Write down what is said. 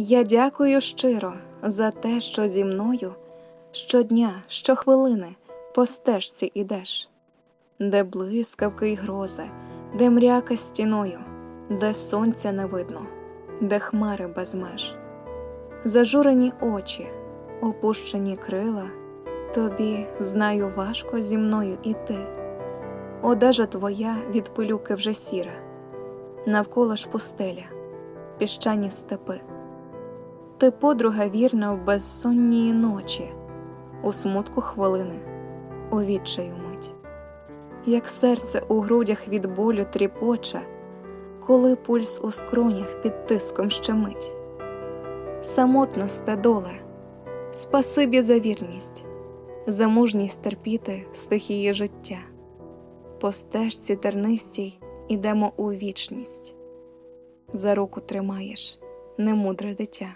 Я дякую щиро за те, що зі мною щодня, щохвилини по стежці ідеш, де блискавки й грози, де мряка стіною, де сонця не видно, де хмари без меж, зажурені очі, опущені крила, тобі, знаю, важко зі мною іти. Одежа твоя від пилюки вже сіра, навколо ж пустеля, піщані степи. Ти подруга вірна в безсоннії ночі, у смутку хвилини, у відчаю мить, як серце у грудях від болю тріпоче, коли пульс у скронях під тиском щемить. Самотносте доле, спасибі за вірність, за мужність терпіти стихії життя. По стежці тернистій ідемо у вічність. За руку тримаєш, немудре дитя.